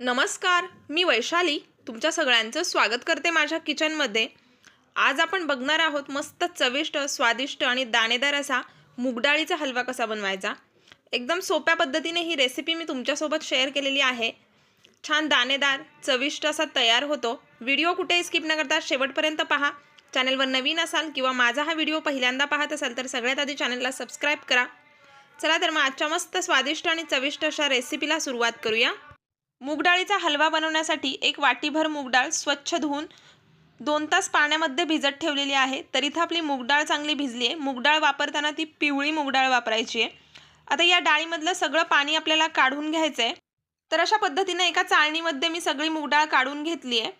नमस्कार मी वैशाली. तुमच्या सगळ्यांचं स्वागत करते माझ्या किचनमध्ये. आज आपण बघणार आहोत मस्त चविष्ट स्वादिष्ट आणि दाणेदार असा मूगडाळीचा हलवा कसा बनवायचा. एकदम सोप्या पद्धतीने ही रेसिपी मी तुमच्यासोबत शेअर केलेली आहे. छान दाणेदार चविष्ट असा तयार होतो. व्हिडिओ कुठेही स्किप न करता शेवटपर्यंत पहा. चॅनलवर नवीन असाल किंवा माझा हा व्हिडिओ पहिल्यांदा पाहत असाल तर सगळ्यात आधी चॅनलला सबस्क्राईब करा. चला तर मग आजच्या मस्त स्वादिष्ट आणि चविष्ट अशा रेसिपीला सुरुवात करूया. मूगडाळीचा हलवा बनवण्यासाठी एक वाटीभर मूगडाळ स्वच्छ धुवून दोन तास पाण्यामध्ये भिजत ठेवलेली आहे. तर इथं आपली मूगडाळ चांगली भिजली आहे. मूगडाळ वापरताना ती पिवळी मूगडाळ वापरायची आहे. आता या डाळीमधलं सगळं पाणी आपल्याला काढून घ्यायचं आहे तर अशा पद्धतीने एका चाळणीमध्ये मी सगळी मूगडाळ काढून घेतली आहे.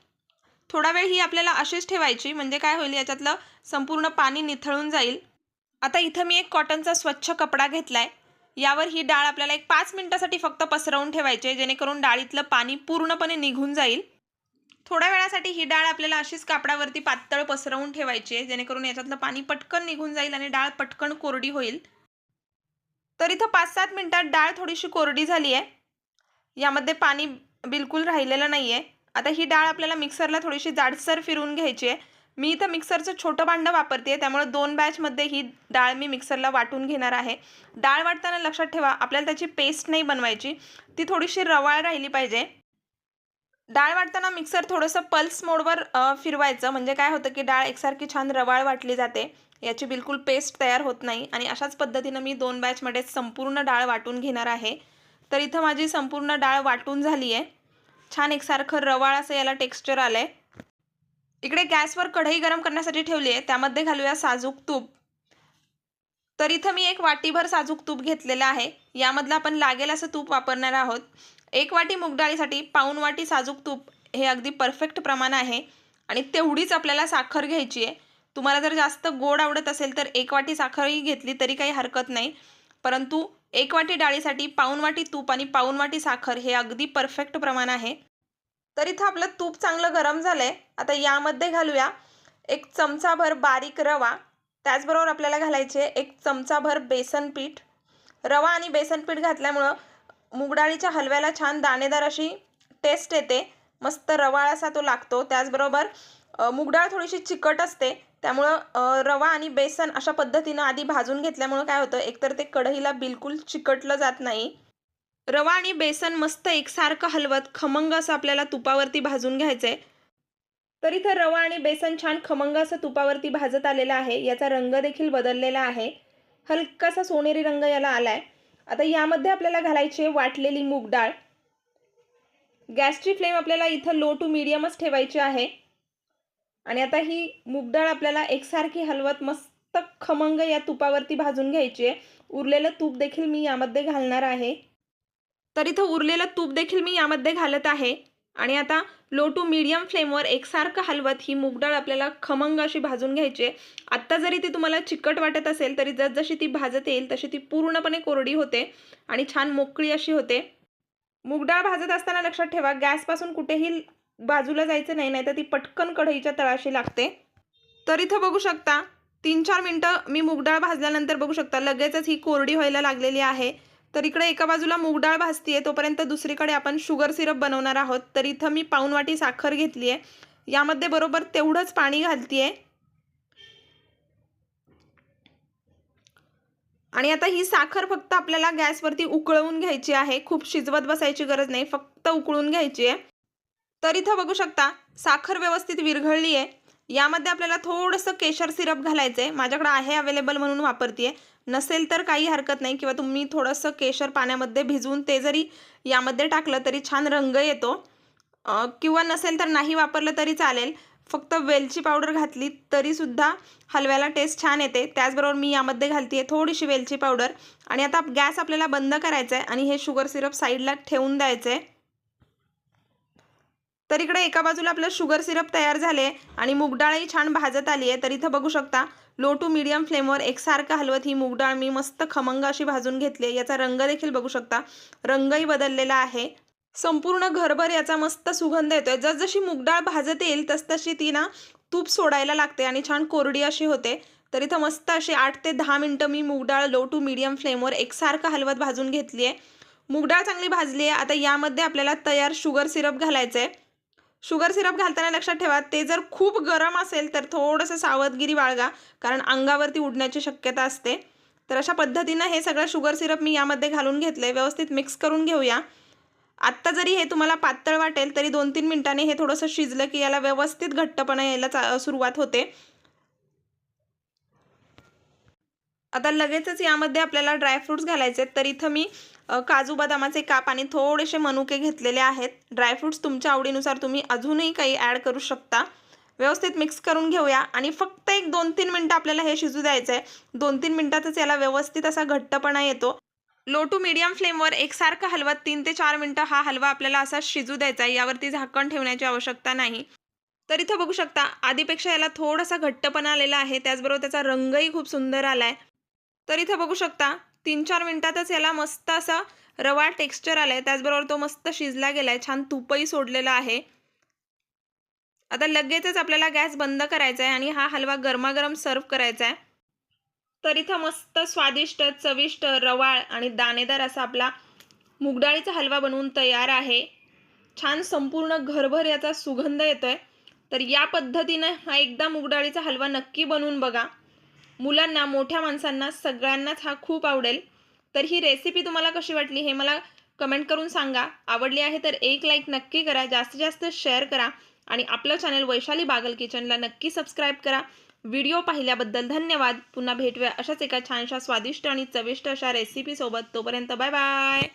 थोडा वेळ ही आपल्याला अशीच ठेवायची म्हणजे काय होईल याच्यातलं संपूर्ण पाणी निथळून जाईल. आता इथं मी एक कॉटनचा स्वच्छ कपडा घेतला आहे यावर ही डाळ आपल्याला एक पाच मिनटासाठी फक्त पसरवून ठेवायची आहे जेणेकरून डाळीतलं पाणी पूर्णपणे निघून जाईल. थोड्या वेळासाठी ही डाळ आपल्याला अशीच कापडावरती पातळ पसरवून ठेवायची आहे जेणेकरून याच्यातलं पाणी पटकन निघून जाईल आणि डाळ पटकन कोरडी होईल. तर इथं पाच सात मिनटात डाळ थोडीशी कोरडी झाली आहे. यामध्ये पाणी बिलकुल राहिलेलं नाही आहे आता ही डाळ आपल्याला मिक्सरला थोडीशी जाडसर फिरवून घ्यायची आहे. मी इथं मिक्सरचं छोटं भांडं वापरते त्यामुळे दोन बॅचमध्ये ही डाळ मी मिक्सरला वाटून घेणार आहे. डाळ वाटताना लक्षात ठेवा आपल्याला त्याची पेस्ट नाही बनवायची ती थोडीशी रवाळ राहिली पाहिजे. डाळ वाटताना मिक्सर थोडंसं पल्स मोडवर फिरवायचं म्हणजे काय होतं की डाळ एकसारखी छान रवाळ वाटली जाते याची बिलकुल पेस्ट तयार होत नाही आणि अशाच पद्धतीनं मी दोन बॅचमध्ये संपूर्ण डाळ वाटून घेणार आहे. तर इथं माझी संपूर्ण डाळ वाटून झाली आहे छान एकसारखं रवाळ असं याला टेक्स्चर आलं आहे इकडे गॅसवर कढई गरम करण्यासाठी ठेवली आहे. त्यामध्ये घालूया साजूक तूप. तर इथं मी एक वाटीभर साजूक तूप घेतलेलं आहे. यामधलं आपण लागेल असं तूप वापरणार आहोत. एक वाटी मुगडाळीसाठी पाऊण वाटी साजूक तूप हे अगदी परफेक्ट प्रमाण आहे. आणि तेवढीच आपल्याला साखर घ्यायची आहे. तुम्हाला जर जास्त गोड आवडत असेल तर एक वाटी साखरही घेतली तरी काही हरकत नाही. परंतु एक वाटी डाळीसाठी पाऊण वाटी तूप आणि पाऊण वाटी साखर हे अगदी परफेक्ट प्रमाण आहे. तर इथं आपलं तूप चांगलं गरम झालं आहे आता यामध्ये घालूया एक चमचाभर बारीक रवा. त्याचबरोबर आपल्याला घालायचे एक चमचाभर बेसन पीठ. रवा आणि बेसन पीठ घातल्यामुळं मुगडाळीच्या हलव्याला छान दाणेदार अशी टेस्ट येते. मस्त रवाळ असा तो लागतो. त्याचबरोबर मुगडाळ थोडीशी चिकट असते. त्यामुळं रवा आणि बेसन अशा पद्धतीनं आधी भाजून घेतल्यामुळं काय होतं एकतर ते कढईला बिलकुल चिकटलं जात नाही. रवा आणि बेसन मस्त एकसारखं हलवत खमंग असं आपल्याला तुपावरती भाजून घ्यायचं आहे तर इथं रवा आणि बेसन छान खमंग असं तुपावरती भाजत आलेलं आहे याचा रंग देखील बदललेला आहे. हलकासा सोनेरी रंग याला आला आहे आता यामध्ये आपल्याला घालायची आहे वाटलेली मूग डाळ. गॅसची फ्लेम आपल्याला इथं लो टू मिडियमच ठेवायची आहे. आणि आता ही मूग डाळ आपल्याला एकसारखी हलवत मस्त खमंग या तुपावरती भाजून घ्यायची आहे. उरलेलं तूप देखील मी यामध्ये घालणार आहे. तर इथं उरलेलं तूप देखील मी यामध्ये घालत आहे. आणि आता लो टू मीडियम फ्लेमवर एकसारखं हलवत ही मूगडाळ आपल्याला खमंग अशी भाजून घ्यायची आहे. आत्ता जरी ती तुम्हाला चिकट वाटत असेल तरी जसजशी ती भाजत येईल तशी ती पूर्णपणे कोरडी होते आणि छान मोकळी अशी होते. मूगडाळ भाजत असताना लक्षात ठेवा गॅसपासून कुठेही बाजूला जायचं नाही नाही तर ती पटकन कढईच्या तळाशी लागते. तर इथं बघू शकता तीन चार मिनटं मी मूगडाळ भाजल्यानंतर बघू शकता लगेचच ही कोरडी व्हायला लागलेली आहे. तर इकडे एका बाजूला मूगडाळ भाजतीये तोपर्यंत दुसरीकडे आपण शुगर सिरप बनवणार आहोत. तर इथं मी पाऊण वाटी साखर घेतली आहे. यामध्ये बरोबर तेवढंच पाणी घालतीये आणि आता ही साखर फक्त आपल्याला गॅसवरती उकळवून घ्यायची आहे. खूप शिजवत बसायची गरज नाही फक्त उकळून घ्यायची आहे. तर इथं बघू शकता साखर व्यवस्थित विरघळली आहे. यामध्ये आपल्याला थोडंसं केशर सिरप घालायचं आहे माझ्याकडे आहे अवेलेबल म्हणून वापरते नसेल तर काही हरकत नाही किंवा तुम्ही थोडंसं केशर पाण्यामध्ये भिजवून ते जरी यामध्ये टाकलं तरी छान रंग येतो. किंवा नसेल तर नाही वापरलं तरी चालेल. फक्त वेलची पावडर घातली तरीसुद्धा हलव्याला टेस्ट छान येते. त्याचबरोबर मी यामध्ये घालते थोडीशी वेलची पावडर. आणि आता गॅस आपल्याला बंद करायचा आहे आणि हे शुगर सिरप साईडला ठेवून द्यायचं आहे तर इकडे एका बाजूला आपलं शुगर सिरप तयार झाले आणि मूगडाळही छान भाजत आली आहे तर इथं बघू शकता लो टू मीडियम फ्लेमवर एकसारखं हलवत ही मूगडाळ मी मस्त खमंग अशी भाजून घेतली आहे. याचा रंग देखील बघू शकता. रंगही बदललेला आहे. संपूर्ण घरभर याचा मस्त सुगंध येतोय. जसजशी मूगडाळ भाजत येईल तसतशी ती ना तूप सोडायला लागते आणि छान कोरडी अशी होते. तर इथं मस्त अशी आठ ते दहा मिनटं मी मूगडाळ लो टू मीडियम फ्लेमवर एकसारखं हलवत भाजून घेतली आहे. मूगडाळ चांगली भाजली आहे. आता यामध्ये आपल्याला तयार शुगर सिरप घालायचं आहे शुगर सिरप घालताना लक्षात ठेवा ते जर खूप गरम असेल तर थोडंसं सावधगिरी बाळगा कारण अंगावरती उडण्याची शक्यता असते. तर अशा पद्धतीनं हे सगळं शुगर सिरप मी यामध्ये घालून घेतलं आहे व्यवस्थित मिक्स करून घेऊया. आत्ता जरी हे तुम्हाला पातळ वाटेल तरी दोन तीन मिनटांनी हे थोडंसं शिजलं की याला व्यवस्थित घट्टपणा यायला चा सुरुवात होते. आता लगेचच यामध्ये आपल्याला ड्रायफ्रूट्स घालायचे आहेत. तर इथं मी काजू बदामाचे काप आणि थोडेसे मनुके घेतलेले आहेत. ड्रायफ्रूट्स तुमच्या आवडीनुसार तुम्ही अजूनही काही ॲड करू शकता. व्यवस्थित मिक्स करून घेऊया आणि फक्त एक दोन तीन मिनटं आपल्याला हे शिजू द्यायचं आहे दोन तीन मिनटातच याला व्यवस्थित असा घट्टपणा येतो. लो टू मीडियम फ्लेमवर एकसारखा हलवा तीन ते चार मिनटं हा हलवा आपल्याला असा शिजू द्यायचा आहे. यावरती झाकण ठेवण्याची आवश्यकता नाही. तर इथं बघू शकता आधीपेक्षा याला थोडासा घट्टपणा आलेला आहे. त्याचबरोबर त्याचा रंगही खूप सुंदर आला आहे तर इथं बघू शकता तीन चार मिनटातच याला मस्त असा रवा टेक्स्चर आलाय. त्याचबरोबर तो मस्त शिजला गेलाय. छान तुपही सोडलेला आहे. आता लगेचच आपल्याला गॅस बंद करायचा आहे आणि हा हलवा गरमागरम सर्व करायचा आहे तर इथं मस्त स्वादिष्ट चविष्ट रवाळ आणि दाणेदार असा आपला मुगडाळीचा हलवा बनवून तयार आहे. छान संपूर्ण घरभर याचा सुगंध येतोय. तर या पद्धतीनं हा एकदा मुगडाळीचा हलवा नक्की बनवून बघा. मुलांना मोठ्या माणसांना सगळ्यांनाच हा खूप आवडेल. तर ही रेसिपी तुम्हाला कशी वाटली हे मला कमेंट करून सांगा. आवडली आहे तर एक लाईक नक्की करा. जास्तीत जास्त शेअर करा आणि आपलं चॅनल वैशाली बागल किचनला नक्की सबस्क्राईब करा. व्हिडिओ पाहिल्याबद्दल धन्यवाद. पुन्हा भेटूया अशाच एका छानशा स्वादिष्ट आणि चविष्ट अशा रेसिपीसोबत तोपर्यंत बाय बाय